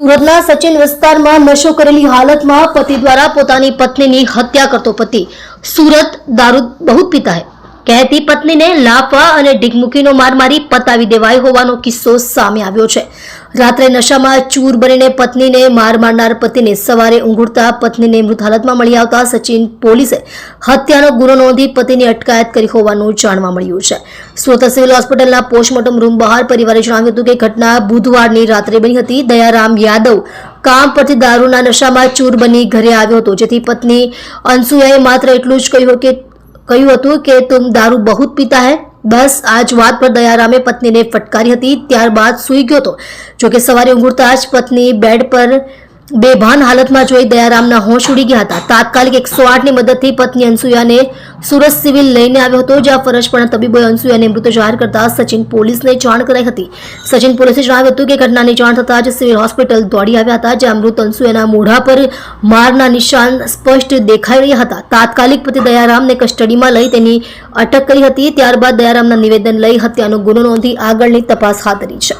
સુરતના સચિન વિસ્તારમાં નશો કરેલી હાલતમાં પતિ દ્વારા પોતાની પત્નીની હત્યા કરતો પતિ. સુરત દારૂ બહુ પીતા હે. કહેતી પત્નીને લાફા અને ઢીકમુકીનો માર મારી પતાવી દેવાય હોવાનો કિસ્સો સામે આવ્યો છે. રાત્રે નશામાં ચૂર બનીને પત્નીને માર મારનાર પતિને સવારે ઊંઘુડતા પત્નીને મૃત હાલતમાં મળી આવતા સચિન પોલીસે હત્યાનો ગુનો નોંધી પતિની અટકાયત કરી હોવાનું જાણવા મળ્યું છે. સુરત સિવિલ હોસ્પિટલના પોસ્ટમોર્ટમ રૂમ બહાર પરિવારે જણાવ્યું હતું કે ઘટના બુધવારની રાત્રે બની હતી. દયારામ યાદવ કામ પરથી દારૂના નશામાં ચૂર બની ઘરે આવ્યો હતો. જેથી પત્ની અંશુએ માત્ર એટલું જ કહ્યું કે કહ્યું હતું કે, તુમ દારૂ બહુ પીતા હૈ? બસ આ જ વાત પર દયારામે પત્નીને ફટકારી હતી. ત્યારબાદ સૂઈ ગયો હતો. જોકે સવારે ઊંઘતા જ પત્ની બેડ પર બેભાન હાલતમાં જોઈ દયારામના હોશ ઉડી ગયા હતા. તાત્કાલિક એકસો આઠની મદદથી પત્ની અનસુયાને સુરત સિવિલ લઈને આવ્યો હતો, જ્યાં ફરજ તબીબોએ અનસુયાને મૃત જાહેર કરતા સચિન પોલીસને જાણ કરાઈ હતી. સચિન પોલીસે જણાવ્યું હતું કે ઘટનાની જાણ થતાં જ સિવિલ હોસ્પિટલ દોડી આવ્યા હતા, જ્યાં મૃત અનસુયાના મોઢા પર મારના નિશાન સ્પષ્ટ દેખાઈ રહ્યા હતા. તાત્કાલિક પતિ દયારામને કસ્ટડીમાં લઈ તેની અટક કરી હતી, ત્યારબાદ દયારામના નિવેદન લઈ હત્યાનો ગુનો નોંધી આગળની તપાસ હાથ ધરી છે.